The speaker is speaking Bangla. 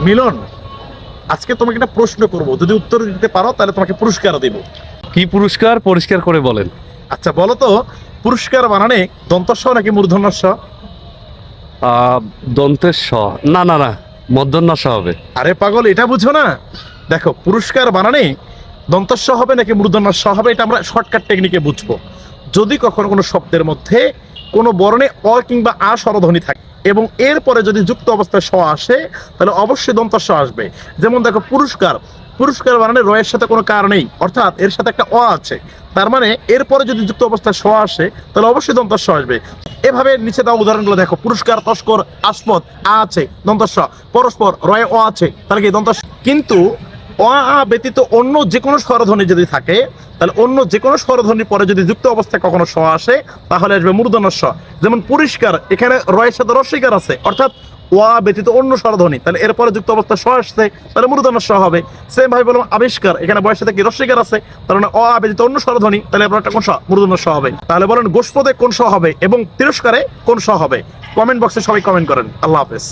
মিলন আজকে তোমাকে একটা প্রশ্ন করব। যদি উত্তর দিতে পারো তাহলে তোমাকে পুরস্কার দেব। কি পুরস্কার? পরিষ্কার করে বলেন। আচ্ছা বলো তো পুরস্কার বানানে দন্তস্ব নাকি মূর্ধন্যস্ব আহ, দন্তের স না না না মধ্যন্না স হবে। আরে পাগল এটা বুঝো না। দেখো পুরস্কার বানানে দন্তস্ব হবে নাকি মূর্ধন্যস্ব হবে এটা আমরা শর্টকাট টেকনিকে বুঝব। যদি কখনো কোনো শব্দের মধ্যে কোনো বর্ণে অ কিংবা আ স্বরধ্বনি থাকে এবং এরপরে যদি যুক্ত অবস্থায় স আসে, তাহলে অবশ্যই দন্তস্ব আসবে। যেমন দেখো, পুরস্কার। পুরস্কার বানানে রয়ের সাথে কোনো কার নেই। অর্থাৎ এর সাথে একটা অ আছে। তার মানে এরপরে যদি যুক্ত অবস্থায় স আসে, তাহলে অবশ্যই দন্তস্ব আসবে। এভাবে নিচে দেওয়া উদাহরণগুলো দেখো। পুরস্কার, তস্কর, আসমত, আ আছে দন্তস্ব পরস্পর, রয়ে অ আছে, তাহলে কি দন্তস্ব কিন্তু অ ব্যতীত অন্য যে কোনো স্বরধ্বনি যদি থাকে, তাহলে অন্য যে কোনো স্বরধ্বনির পরে যদি যুক্ত অবস্থায় কখনো স আসে, তাহলে আসবে মূর্ধন্য স যেমন পরিষ্কার, এখানে রয়ের সাথে রস্বীকার আছে, অর্থাৎ ওয়া ব্যতীত অন্য স্বরধ্বনি, তাহলে এরপরে যুক্ত অবস্থায় স আসছে, তাহলে মূর্ধন্য স হবে। সেম ভাবে বললাম আবিষ্কার, এখানে বয়সের সাথে কি রস্বীকার আছে, তার মানে অ ব্যতীত অন্য স্বরধ্বনি, তাহলে এরপর একটা কোন স মূর্ধন্য স হবে। তাহলে বলেন গোষ্পদে কোন স হবে এবং তিরস্কারে কোন স হবে? কমেন্ট বক্সে সবাই কমেন্ট করেন। আল্লাহ হাফেজ।